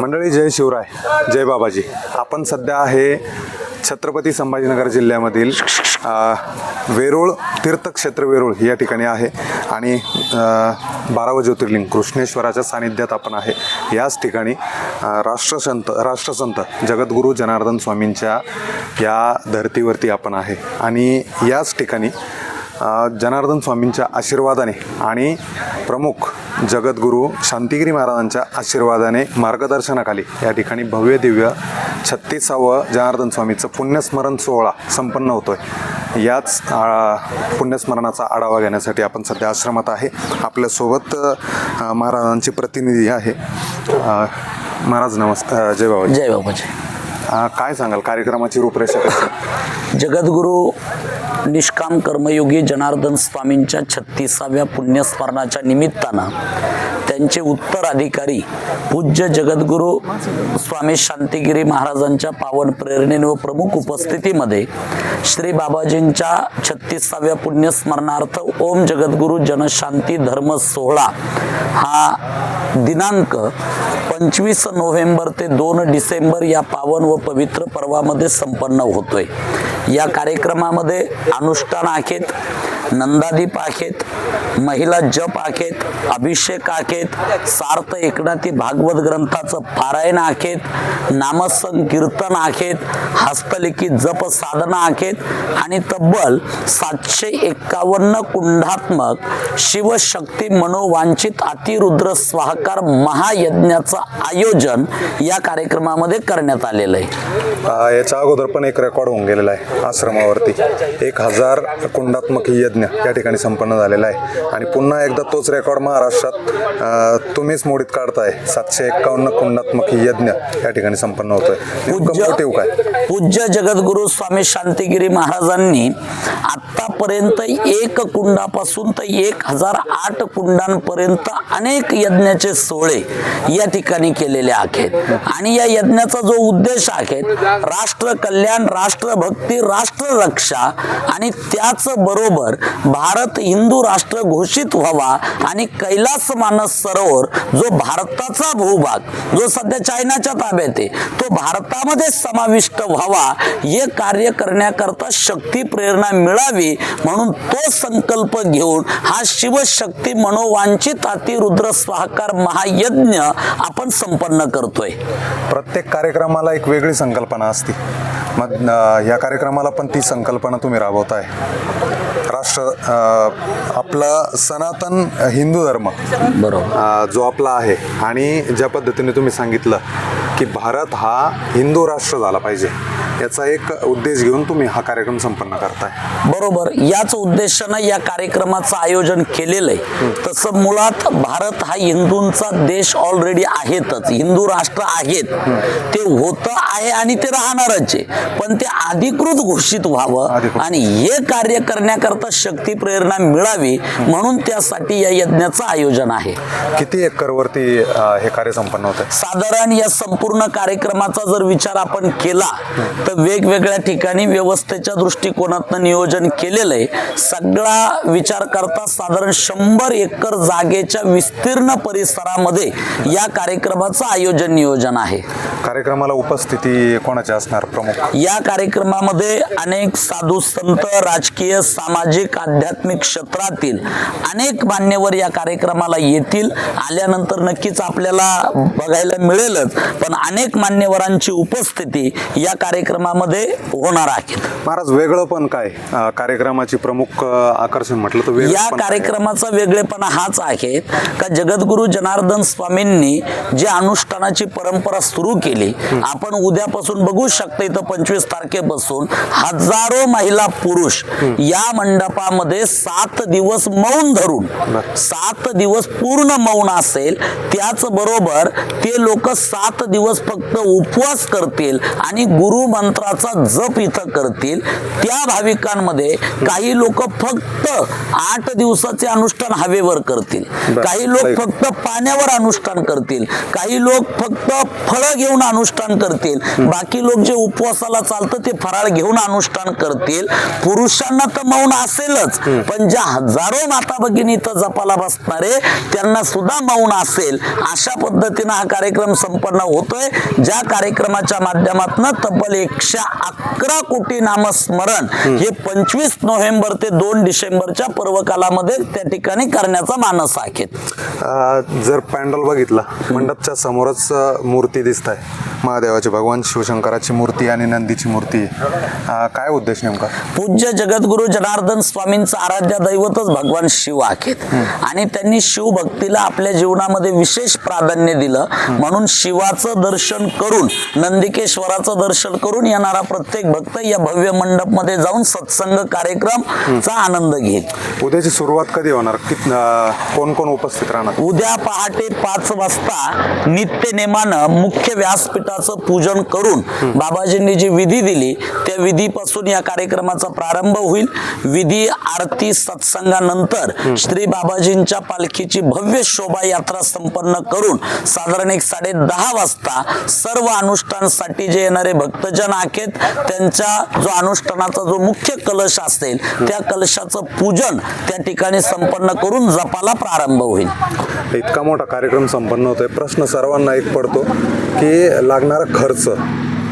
मंडळी जय शिवराय जय बाबाजी. आपण सध्या आहे छत्रपती संभाजीनगर जिल्ह्यामधील वेरूळ तीर्थक्षेत्र वेरूळ या ठिकाणी आहे आणि बारावं ज्योतिर्लिंग कृष्णेश्वराच्या सानिध्यात आपण आहे. याच ठिकाणी राष्ट्रसंत राष्ट्रसंत जगद्गुरू जनार्दन स्वामींच्या या धर्तीवरती आपण आहे. आणि याच ठिकाणी जनार्दन स्वामींच्या आशीर्वादाने आणि प्रमुख जगद्गुरू शांतिगिरी महाराजांच्या आशीर्वादाने मार्गदर्शनाखाली या ठिकाणी भव्य दिव्य छत्तीसावं जनार्दन स्वामीचं पुण्यस्मरण सोहळा संपन्न होतोय. याच आ, पुण्यस्मरणाचा आढावा घेण्यासाठी आपण सध्या आश्रमात आहे. आपल्यासोबत महाराजांची प्रतिनिधी आहे. महाराज नमस्कार जय बाबा जय बाबाजी. काय सांगाल कार्यक्रमाची रूपरेषा जगद्गुरू निष्काम कर्मयोगी जनार्दन स्वामींच्या छत्तीसाव्या पुण्यस्मरणाच्या निमित्तानं त्यांचे उत्तराधिकारी पूज्य जगद्गुरू स्वामी शांतिगिरी महाराजांच्या पावन प्रेरणेने व प्रमुख उपस्थितीमध्ये श्री बाबाजींच्या छत्तीसाव्या पुण्यस्मरणार्थ ओम जगद्गुरू जनशांती धर्म सोहळा हा दिनांक पंचवीस नोव्हेंबर ते दोन डिसेंबर या पावन व पवित्र पर्वामध्ये संपन्न होतोय. या कार्यक्रमामध्ये अनुष्ठान आहेत. नंदादीप आहेत महिला जप आहेत अभिषेक आहेत सार्थ एकनाथी भागवत ग्रंथाचं पारायण आहेत नामसंकीर्तन आहेत हस्तलिखित जप साधना आहेत आणि तब्बल सातशे एक्कावन्न कुंडात्मक शिवशक्ती मनोवांछित अतिरुद्र स्वाहकार महायज्ञाचं आयोजन या कार्यक्रमामध्ये करण्यात आलेलं आहे. याच्या अगोदर पण एक रेकॉर्ड होऊन गेलेला आहे आश्रमावरती. एक हजार कुंडात्मक यज्ञ या ठिकाणी संपन्न झालेला आहे. आणि पुन्हा एकदा तोच रेकॉर्ड महाराष्ट्रात तुम्हीच मोडीत काढताय. सातशे एक्कावन्न कुंडात्मक यज्ञ या ठिकाणी संपन्न होतोय. काय? पूज्य जगद्गुरु स्वामी शांतिगिरी महाराजांनी आतापर्यंत एक कुंडापासून तर एक हजार आठ कुंडांपर्यंत अनेक यज्ञाचे सोहळे या ठिकाणी केलेले आहेत. आणि या यज्ञाचा जो उद्देश आहे राष्ट्र कल्याण राष्ट्रभक्ती राष्ट्र रक्षा आणि त्याच बरोबर भारत हिंदू राष्ट्र घोषित व्हावा आणि कैलास मानस सरोवर जो भारताचा भूभाग जो सध्या चायनाच्या ताब्यात आहे तो भारतामध्ये समाविष्ट व्हावा हे कार्य करण्याकरता शक्ती प्रेरणा मिळावी म्हणून तो संकल्प घेऊन हा शिवशक्ती मनोवांछित अतिरुद्र सहकार महायज्ञ आपण संपन्न करतोय. प्रत्येक कार्यक्रमाला एक वेगळी संकल्पना असते. मग या कार्यक्रमाला पण ती संकल्पना तुम्ही राबवताय. राष्ट्र आपला सनातन हिंदू धर्म बरोबर. जो आपला आहे आणि ज्या पद्धतीने तुम्ही सांगितलं की भारत हा हिंदू राष्ट्र झाला पाहिजे याचा एक उद्देश घेऊन तुम्ही हा कार्यक्रम संपन्न करताय. बरोबर. याच उद्देशानं या कार्यक्रमाचं आयोजन केलेलं आहे. तसं मुळात भारत हा हिंदूंचा देश ऑलरेडी आहेतच. हिंदू राष्ट्र आहेत. ते होतं आहे आणि ते राहणारच आहे. पण ते अधिकृत घोषित व्हावं. आणि हे कार्य करण्याकरता शक्ती प्रेरणा मिळावी म्हणून त्यासाठी या यज्ञाचं आयोजन आहे. किती एकरवरती हे कार्य संपन्न होत साधारण या संपूर्ण कार्यक्रमाचा जर विचार आपण केला तर वेगवेगळ्या ठिकाणी व्यवस्थेच्या दृष्टिकोनातनं नियोजन केलेलं आहे. सगळा विचार करता साधारण शंभर एकर जागेच्या विस्तीर्ण परिसरामध्ये या कार्यक्रमाचं आयोजन नियोजन आहे. कार्यक्रमाला उपस्थिती कोणाची असणार प्रमुख? या कार्यक्रमामध्ये अनेक साधू संत राजकीय सामाजिक आध्यात्मिक क्षेत्रातील अनेक मान्यवर या कार्यक्रमाला येतील. आल्यानंतर नक्कीच आपल्याला बघायला मिळेलच पण अनेक मान्यवरांची उपस्थिती या कार्यक्रमामध्ये होणार आहे. महाराज वेगळं पण काय? कार्यक्रमाची प्रमुख आकर्षण म्हटलं तर या? कार्यक्रमाचा वेगळेपणा हाच आहे का जगद्गुरु जनार्दन स्वामींनी जी अनुष्ठानाची परंपरा सुरू केली आपण उद्यापासून बघू शकता इथं पंचवीस तारखेपासून हजारो महिला पुरुष या मंडपामध्ये सात दिवस मौन धरून सात दिवस पूर्ण मौन असेल त्याच बरोबर ते लोक सात दिवस फक्त उपवास करतील आणि गुरु मंत्राचा जप इथं करतील त्या भाविकांमध्ये काही लोक फक्त आठ दिवसाचे अनुष्ठान हवेवर करतील. काही लोक. फक्त पाण्यावर अनुष्ठान करतील काही लोक फक्त फळं घेऊन अनुष्ठान करतील. बाकी लोक जे उपवासाला चालतं ते फराळ घेऊन अनुष्ठान करतील. पुरुषांना तर मौन असेलच. पण ज्या हजारो माता भगिनी इथं जपाला बसणारे त्यांना सुद्धा मौन असेल. अशा पद्धतीनं हा कार्यक्रम संपन्न होतोय. ज्या कार्यक्रमाच्या माध्यमातून तब्बल एकशे अकरा कोटी नामस्मरण हे पंचवीस नोव्हेंबर ते दोन डिसेंबरच्या पर्वकालामध्ये त्या ठिकाणी करण्याचा मानस आहे जर पॅन्डल बघितला मंडपच्या समोरच मूर्ती मूर्ती दिसत आहे महादेवाची भगवान शिवशंकराची मूर्ती आणि नंदीची मूर्ती. काय उद्देश नेमका? पूज्य जगद्गुरु जनार्दन स्वामींचं आराध्य दैवतच भगवान शिव आहेत. आणि त्यांनी शिवभक्तीला आपल्या जीवनामध्ये विशेष प्राधान्य दिलं. म्हणून शिवाचं दर्शन करून नंदिकेश्वराचं दर्शन करून येणारा प्रत्येक भक्त या भव्य मंडपमध्ये जाऊन सत्संग कार्यक्रमचा आनंद घेईल. उद्याची सुरुवात कधी होणार? कोण कोण उपस्थित राहणार? उद्या पहाटे पाच वाजता नित्य नेमानं मुख्य व्यासपीठाचं पूजन करून बाबाजींनी जी विधी दिली त्या विधीपासून या कार्यक्रमाचा प्रारंभ होईल. विधी आरती सत्संगानंतर श्री बाबाजींच्या पालखीची भव्य शोभायात्रा संपन्न करून साधारण एक साडे दहा वाजता सर्व अनुष्ठानसाठी जे येणारे भक्तजन आहेत त्यांच्या जो अनुष्ठानाचा जो मुख्य कलश असेल त्या कलशाचं पूजन त्या ठिकाणी संपन्न करून जपाला प्रारंभ होईल. इतका मोठा कार्यक्रम संपन्न होतोय. प्रश्न सर्वांना एक पडतो. की लागणारा खर्च.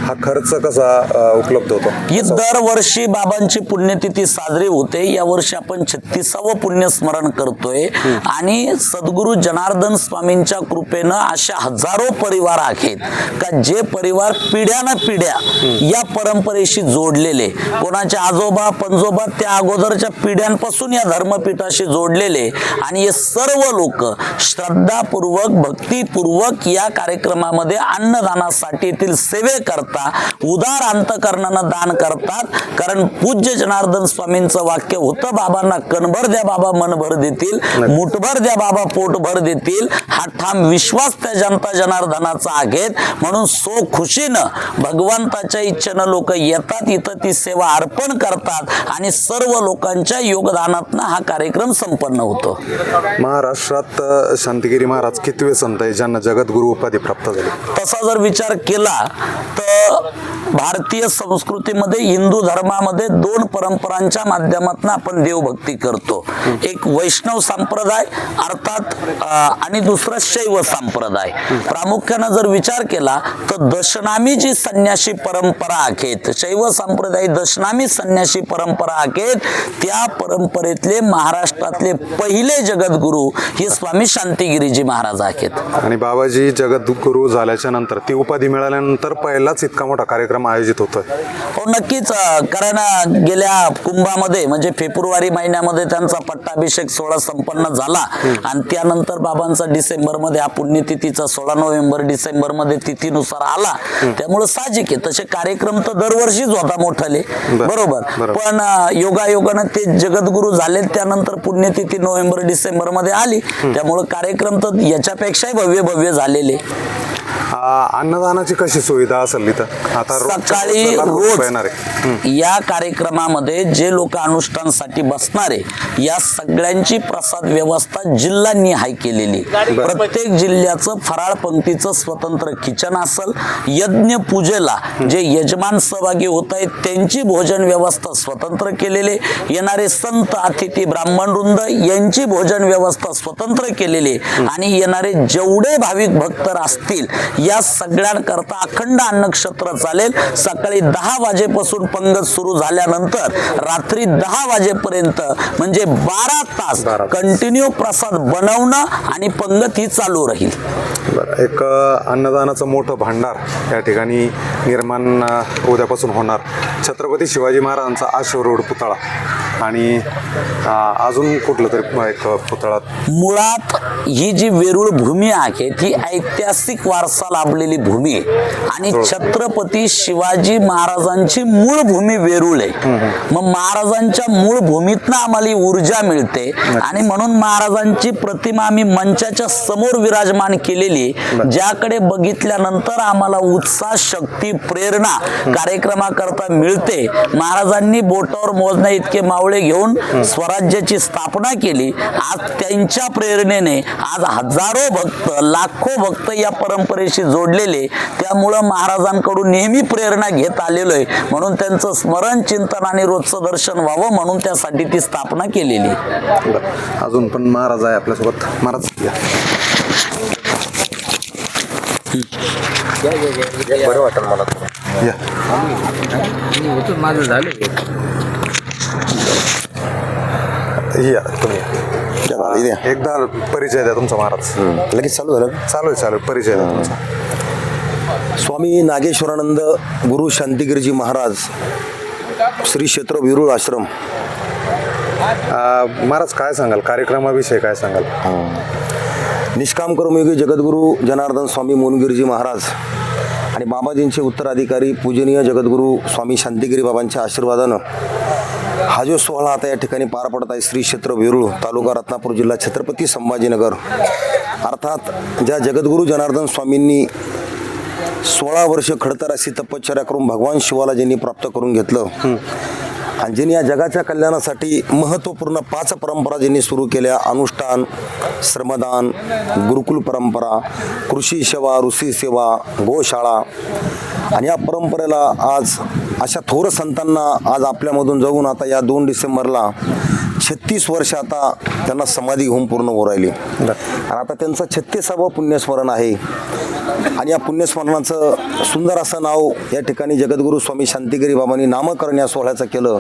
हा खर्च कसा उपलब्ध होतो? ही दरवर्षी बाबांची पुण्यतिथी साजरी होते यावर्षी आपण छत्तीसावं पुण्यस्मरण करतोय. आणि सद्गुरू जनार्दन स्वामींच्या कृपेनं अशा हजारो परिवार आहेत. का जे परिवार पिढ्यानं पिढ्या या परंपरेशी जोडलेले कोणाचे आजोबा पंजोबा त्या अगोदरच्या पिढ्यांपासून या धर्मपीठाशी जोडलेले आणि हे सर्व लोक श्रद्धापूर्वक भक्तीपूर्वक या कार्यक्रमामध्ये अन्नदानासाठी येथील सेवे करता उदार अंतकरणानं दान करतात. कारण पूज्य जनार्दन स्वामींचं वाक्य होतं बाबांना कणभर द्या बाबा मनभर देतील. मुठभर द्या बाबा पोटभर देतील. हा ठाम विश्वास त्या जनता जनार्दनाचा आहेत म्हणून सो खुशीनं भगवंताच्या इच्छेनं लोक येतात. इथं ती सेवा अर्पण करतात. आणि सर्व लोकांच्या योगदानातनं हा कार्यक्रम संपन्न होतो. महाराष्ट्रात शांतिगिरी महाराज कितवे संत आहे ज्यांना जगद्गुरु उपाधी प्राप्त झाली? तसा जर विचार केला तर 好 भारतीय संस्कृतीमध्ये हिंदू धर्मामध्ये दोन परंपरांच्या माध्यमातून आपण देवभक्ती करतो. एक वैष्णव संप्रदाय अर्थात आणि दुसरा शैव संप्रदाय. प्रामुख्यानं जर विचार केला तर दशनामी जी संन्यासी परंपरा आखेत शैव संप्रदाय दशनामी संन्यासी परंपरा आखेत त्या परंपरेतले महाराष्ट्रातले पहिले जगद्गुरु हे स्वामी शांतिगिरीजी महाराज आहेत आणि बाबाजी जगद्गुरु झाल्याच्यानंतर ती उपाधी मिळाल्यानंतर पहिलाच इतका मोठा कार्यक्रम आयोजित होतोय. हो नक्कीच कारण गेल्या कुंभामध्ये म्हणजे फेब्रुवारी महिन्यामध्ये त्यांचा पट्टाभिषेक सोहळा संपन्न झाला. आणि त्यानंतर बाबांचा डिसेंबरमध्ये हा पुण्यतिथीचा सोळा नोव्हेंबर डिसेंबरमध्ये तिथीनुसार आला. त्यामुळे साहजिक आहे. तसे कार्यक्रम तर दरवर्षीच होता मोठाले. बर. बरोबर. पण योगायोगानं ते जगद्गुरु झाले त्यानंतर पुण्यतिथी नोव्हेंबर डिसेंबरमध्ये आली त्यामुळे कार्यक्रम तर याच्यापेक्षाही भव्य भव्य झालेले. आ, अन्नदानाची कशी सुविधा असेल इथं? आता रोजच्या सकाळी रोज या कार्यक्रमामध्ये जे लोक अनुष्ठानसाठी बसणारे या सगळ्यांची प्रसाद व्यवस्था जिल्ह्यांनी हाय केलेली. प्रत्येक जिल्ह्याचं फराळ पंक्तीचं स्वतंत्र किचन असल यज्ञ पूजेला जे यजमान सहभागी होत आहेत त्यांची भोजन व्यवस्था स्वतंत्र केलेले. येणारे संत अतिथी ब्राह्मण वृंद यांची भोजन व्यवस्था स्वतंत्र केलेली. आणि येणारे जेवढे भाविक भक्त असतील या सगळ्यांकरता अखंड अन्नक्षत्र चालेल. सकाळी दहा वाजेपासून पंगत सुरू झाल्यानंतर रात्री दहा वाजेपर्यंत म्हणजे बारा तास. कंटिन्यू प्रसाद बनवणं आणि पंगत ही चालू राहील. एक अन्नदानाचं मोठं भांडार या ठिकाणी निर्माण उद्यापासून होणार. छत्रपती शिवाजी महाराजांचा आश्वरूढ पुतळा. आणि अजून कुठलं तरी एक पुतळा मुळात ही जी वेरूळ भूमी आहे ती ऐतिहासिक वारसा लाभलेली भूमी आहे. आणि छत्रपती शिवाजी महाराजांची मूळ भूमी वेरूळ आहे. मग महाराजांच्या मूळ भूमीतनं आम्हाला ऊर्जा मिळते. आणि म्हणून महाराजांची प्रतिमा आम्ही मंचाच्या समोर विराजमान केलेली. ज्याकडे बघितल्यानंतर आम्हाला उत्साह शक्ती प्रेरणा कार्यक्रमाकरता मिळते. महाराजांनी बोटावर मोजण्या इतके मावळे मावळे घेऊन स्वराज्याची स्थापना केली. आज त्यांच्या प्रेरणेने आज हजारो भक्त लाखो भक्त या परंपरेशी जोडलेले. त्यामुळं महाराजांकडून नेहमी प्रेरणा घेत आलेलो आहे म्हणून त्यांचं स्मरण चिंतन आणि रोजचं दर्शन व्हावं म्हणून त्यासाठी ती स्थापना केलेली. अजून पण महाराज आहे आपल्यासोबत. महाराज. बरं वाटेल मला. माझं झालं. या तुम्ही या. एकदा परिचय द्या तुमचा महाराज. लगेच चालू झालं चालू आहे चालू आहे. परिचय द्या तुमचा. स्वामी नागेश्वरानंद गुरु शांतिगिरीजी महाराज श्री क्षेत्र विरुळ आश्रम. अं, महाराज काय सांगाल? कार्यक्रमाविषयी काय सांगाल? निष्काम कर्मयोगी जगद्गुरू जनार्दन स्वामी मोनगिरीजी महाराज आणि बाबाजींचे उत्तराधिकारी पूजनीय जगद्गुरू स्वामी शांतिगिरी बाबांच्या आशीर्वादानं हा जो सोहळा आता या ठिकाणी पार पडत आहे श्री क्षेत्र वेरूळ तालुका रत्नापूर जिल्हा छत्रपती संभाजीनगर. अर्थात ज्या जगद्गुरू जनार्दन स्वामींनी सोळा वर्ष खडतर अशी तपश्चर्या करून भगवान शिवाला ज्यांनी प्राप्त करून घेतलं ज्यांनी या जगाच्या कल्याणासाठी महत्त्वपूर्ण पाच परंपरा ज्यांनी सुरू केल्या अनुष्ठान श्रमदान गुरुकुल परंपरा कृषी सेवा ऋषी सेवा गोशाळा आणि या परंपरेला आज अशा थोर संतांना आज आपल्यामधून जाऊन आता या दोन डिसेंबरला छत्तीस वर्ष आता त्यांना समाधी घेऊन पूर्ण होऊ राहिली. आणि आता त्यांचं छत्तीसावं पुण्यस्मरण आहे. आणि या पुण्यस्मरणाचं सुंदर असं नाव या ठिकाणी जगद्गुरू स्वामी शांतिगिरी बाबांनी नामकरण या सोहळ्याचं केलं.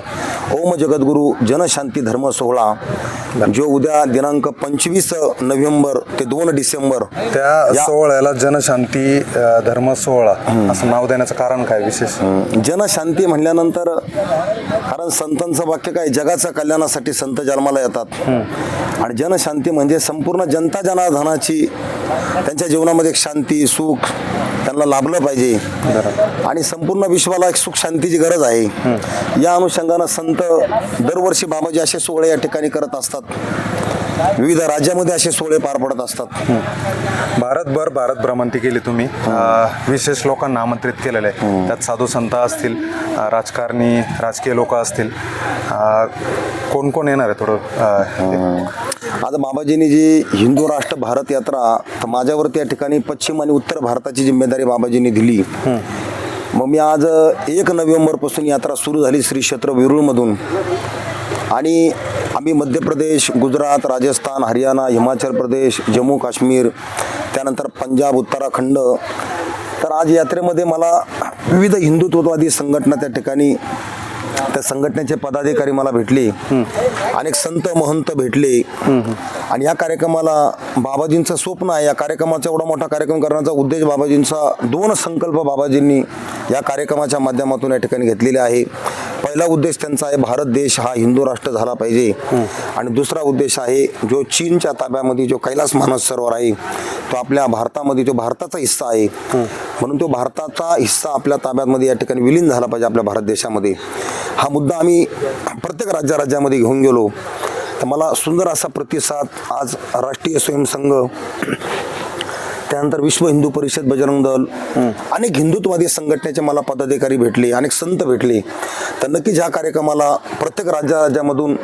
ओम जगद्गुरू जनशांती धर्म सोहळा जो उद्या दिनांक पंचवीस नोव्हेंबर ते दोन डिसेंबर त्या सोहळ्याला जनशांती धर्म सोहळा असं नाव देण्याचं कारण काय विशेष? जनशांती म्हणल्यानंतर कारण संतांचं वाक्य काय? जगाच्या कल्याणासाठी संत जन्माला येतात. आणि जनशांती म्हणजे संपूर्ण जनता जनार्दनाची त्यांच्या जीवनामध्ये एक शांती सुख त्यांना लाभलं पाहिजे. आणि संपूर्ण विश्वाला एक सुख शांतीची गरज आहे. या अनुषंगानं संत दरवर्षी बाबाजी असे सोहळे या ठिकाणी करत असतात. विविध राज्यामध्ये असे सोहळे पार पडत असतात. भारतभर भारत भ्रमंती केली तुम्ही. विशेष लोकांना आमंत्रित केलेलं आहे. त्यात साधू संत असतील राजकारणी राजकीय लोक असतील. कोण कोण येणार आहे थोडं आता बाबाजींनी जी हिंदू राष्ट्र भारत यात्रा तर माझ्यावरती या ठिकाणी पश्चिम आणि उत्तर भारताची जिम्मेदारी बाबाजींनी दिली. मग मी आज एक नोव्हेंबरपासून यात्रा सुरू झाली श्री क्षेत्र वेरूळमधून. आणि आम्ही मध्य प्रदेश गुजरात राजस्थान हरियाणा हिमाचल प्रदेश जम्मू काश्मीर त्यानंतर पंजाब उत्तराखंड. तर आज यात्रेमध्ये मला विविध हिंदुत्ववादी संघटना त्या ठिकाणी त्या संघटनेचे पदाधिकारी मला भेटले. अनेक संत महंत भेटले. आणि या कार्यक्रमाला बाबाजींचं स्वप्न आहे. या कार्यक्रमाचा एवढा मोठा कार्यक्रम करण्याचा उद्देश बाबाजींचा दोन संकल्प बाबाजींनी या कार्यक्रमाच्या माध्यमातून या ठिकाणी घेतलेले आहे. पहिला उद्देश त्यांचा आहे भारत देश हा हिंदू राष्ट्र झाला पाहिजे. आणि दुसरा उद्देश आहे जो चीनच्या ताब्यामध्ये जो कैलास मानस सरोवर आहे तो आपल्या भारतामध्ये जो भारताचा हिस्सा आहे म्हणून तो भारताचा हिस्सा आपल्या ताब्यामध्ये या ठिकाणी विलीन झाला पाहिजे आपल्या भारत देशामध्ये. हा मुद्दा आम्ही प्रत्येक राज्या राज्यामध्ये घेऊन गेलो. मला सुंदर असा प्रतिसाद आज राष्ट्रीय स्वयंसंघ त्यानंतर विश्व हिंदू परिषद बजरंग दल अनेक हिंदुत्ववादी संघटनेचे मला पदाधिकारी भेटले अनेक संत भेटले. तर नक्कीच ह्या कार्यक्रमाला प्रत्येक राज्या राज्यामधून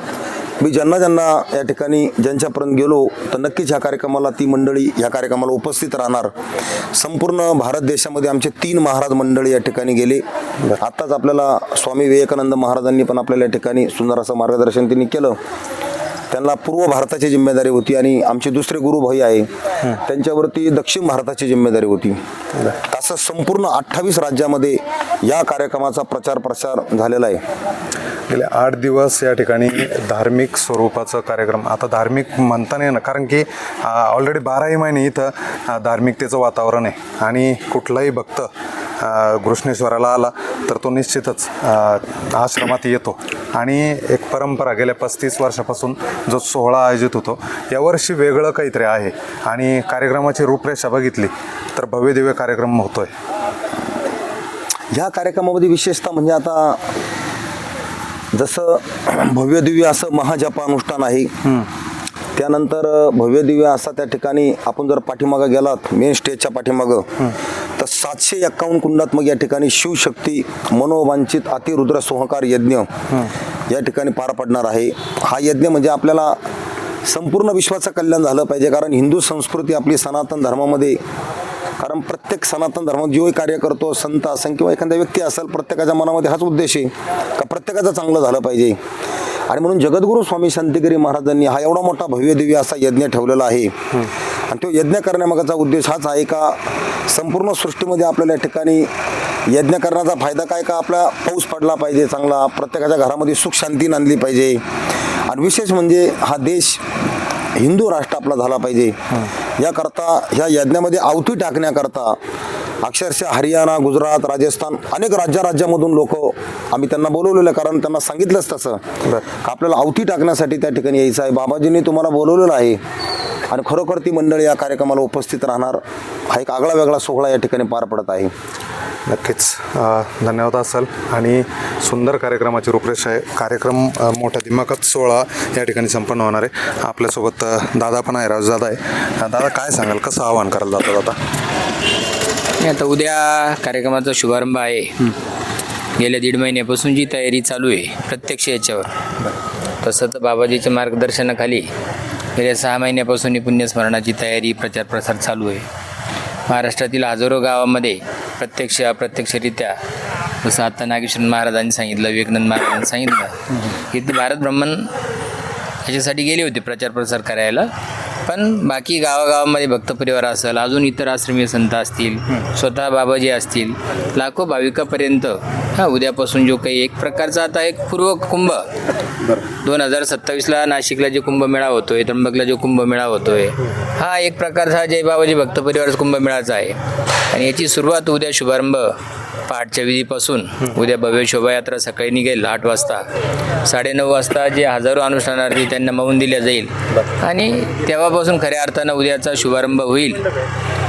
मी ज्यांना ज्यांना या ठिकाणी ज्यांच्यापर्यंत गेलो तर नक्कीच ह्या कार्यक्रमाला ती मंडळी ह्या कार्यक्रमाला उपस्थित राहणार. संपूर्ण भारत देशामध्ये आमचे तीन महाराज मंडळी या ठिकाणी गेले. आत्ताच आपल्याला स्वामी विवेकानंद महाराजांनी पण आपल्याला या ठिकाणी सुंदर असं मार्गदर्शन त्यांनी केलं. त्यांना पूर्व भारताची जिम्मेदारी होती आणि आमचे दुसरे गुरुभाई आहे त्यांच्यावरती दक्षिण भारताची जिम्मेदारी होती. तसं संपूर्ण अठ्ठावीस राज्यामध्ये या कार्यक्रमाचा प्रचार प्रसार झालेला आहे. गेले आठ दिवस या ठिकाणी धार्मिक स्वरूपाचं कार्यक्रम आता धार्मिक म्हणता नाही ना कारण की ऑलरेडी बाराही महिने इथं धार्मिकतेचं वातावरण आहे. आणि कुठलाही भक्त घृष्णेश्वराला आला तर तो निश्चितच आश्रमात येतो. आणि एक परंपरा गेल्या पस्तीस वर्षापासून जो सोहळा आयोजित होतो यावर्षी वेगळं काहीतरी आहे. आणि कार्यक्रमाची रूपरेषा बघितली तर भव्यदिव्य कार्यक्रम होतोय. ह्या कार्यक्रमामध्ये विशेषतः म्हणजे आता जसं भव्य दिव्य असं महाजपा अनुष्ठान आहे त्यानंतर भव्य दिव्य असा त्या ठिकाणी आपण जर पाठीमागं गेलात मेन स्टेजच्या पाठीमागं सातशे एक्कावन्न कुंडात मग या ठिकाणी शिवशक्ती मनोवांचित अतिरुद्र सोहकार यज्ञ या ठिकाणी पार पडणार आहे. हा यज्ञ म्हणजे आपल्याला संपूर्ण विश्वाचं कल्याण झालं पाहिजे कारण हिंदू संस्कृती आपली सनातन धर्मामध्ये कारण प्रत्येक सनातन धर्मात जोही कार्य करतो संत असेल किंवा एखादा व्यक्ती असेल प्रत्येकाच्या मनामध्ये हाच उद्देश आहे का प्रत्येकाचं चांगलं झालं पाहिजे. आणि म्हणून जगद्गुरू स्वामी शांतिगिरी महाराजांनी हा एवढा मोठा भव्य दिव्य असा यज्ञ ठेवलेला आहे. आणि तो यज्ञ करण्यामागाचा उद्देश हाच आहे का संपूर्ण सृष्टीमध्ये आपल्याला या ठिकाणी यज्ञ करण्याचा फायदा काय का आपला पाऊस पडला पाहिजे चांगला प्रत्येकाच्या घरामध्ये सुख शांती नांदली पाहिजे. आणि विशेष म्हणजे हा देश हिंदू राष्ट्र आपला झाला पाहिजे. याकरता ह्या यज्ञामध्ये आवती टाकण्याकरता अक्षरशः हरियाणा गुजरात राजस्थान अनेक राज्या राज्यामधून लोक आम्ही त्यांना बोलवलेलं कारण त्यांना सांगितलंच तसं. आपल्याला आवती टाकण्यासाठी त्या ठिकाणी यायचं आहे. बाबाजींनी तुम्हाला बोलवलेलं आहे. आणि खरोखर ती मंडळी या कार्यक्रमाला उपस्थित राहणार हा एक आगळा वेगळा सोहळा या ठिकाणी पार पडत आहे. नक्कीच. धन्यवाद असाल आणि सुंदर कार्यक्रमाची रूपरेषा आहे. कार्यक्रम मोठ्या दिमाखात सोहळा या ठिकाणी संपन्न होणार आहे. आपल्यासोबत दादा पण आहे राजदादा आहे. दादा काय सांगाल? कसं आवाहन करायला जातं दादा? आणि आता उद्या कार्यक्रमाचा शुभारंभ आहे. गेल्या दीड महिन्यापासून जी तयारी चालू आहे प्रत्यक्ष याच्यावर. तसं तर बाबाजीच्या मार्गदर्शनाखाली गेल्या सहा महिन्यापासून ही पुण्यस्मरणाची तयारी प्रचार प्रसार चालू आहे. महाराष्ट्रातील हजारो गावामध्ये प्रत्यक्ष अप्रत्यक्षरित्या जसं आता नागेश्वर महाराजांनी सांगितलं विवेकानंद महाराजांनी सांगितलं इथे भारत ब्रह्मन याच्यासाठी गेले होते प्रचार प्रसार करायला. पण बाकी गावागावामध्ये भक्त परिवार असेल अजून इतर आश्रमीय संत असतील स्वतः बाबाजी असतील लाखो भाविकापर्यंत हा उद्यापासून जो काही एक प्रकारचा आता एक पूर्व कुंभ. दोन हजार सत्तावीसला नाशिकला जे कुंभमेळा होतोय त्र्यंबकला जो कुंभमेळा होतोय हा एक प्रकारचा जय बाबाजी भक्त परिवार कुंभमेळाचा आहे. आणि याची सुरुवात उद्या शुभारंभ पहाटच्या विधीपासून उद्या भव्य शोभायात्रा सकाळी निघेल आठ वाजता. साडेनऊ वाजता जे हजारो अनुष्ठानार्थी त्यांना मौन दिल्या जाईल. आणि तेव्हापासून खऱ्या अर्थानं उद्याचा शुभारंभ होईल.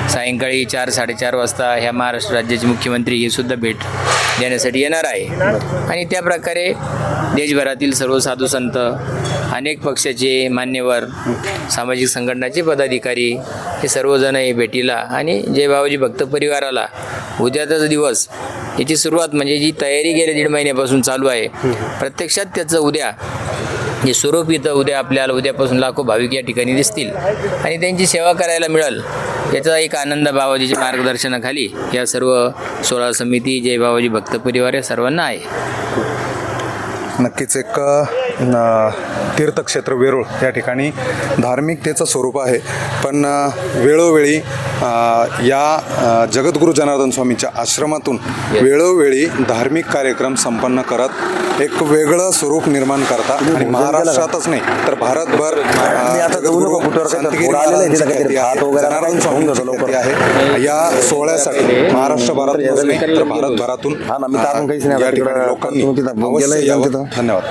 सायंकाळी चार साडेचार वाजता ह्या महाराष्ट्र राज्याचे मुख्यमंत्री हे सुद्धा भेट देण्यासाठी येणार आहे. आणि त्या प्रकारे देशभरातील सर्व साधू संत अनेक पक्षाचे मान्यवर सामाजिक संघटनाचे पदाधिकारी हे सर्वजण हे भेटीला आणि जय बाबाजी भक्त परिवाराला उद्याचाच दिवस याची सुरुवात म्हणजे जी तयारी गेल्या दीड महिन्यापासून चालू आहे. प्रत्यक्षात त्याचं उद्या जे स्वरूप इथं उद्या आपल्याला उद्यापासून लाखो भाविक या ठिकाणी दिसतील आणि त्यांची सेवा करायला मिळेल याचा एक आनंद बाबाजीच्या मार्गदर्शनाखाली या सर्व सोळा समिती जय बाबाजी भक्त परिवार या सर्वांना आहे. नक्कीच एक तीर्थक्षेत्र वेरूळ या ठिकाणी धार्मिकतेचं स्वरूप आहे. पण वेळोवेळी या जगद्गुरू जनार्दन स्वामीच्या आश्रमातून वेळोवेळी धार्मिक कार्यक्रम संपन्न करत एक वेगळं स्वरूप निर्माण करतात आणि महाराष्ट्रातच नाही तर भारतभर आहे या सोहळ्यासाठी महाराष्ट्रभरात नाही. तर भारतभरातून हा. या ठिकाणी लोकांनी. धन्यवाद.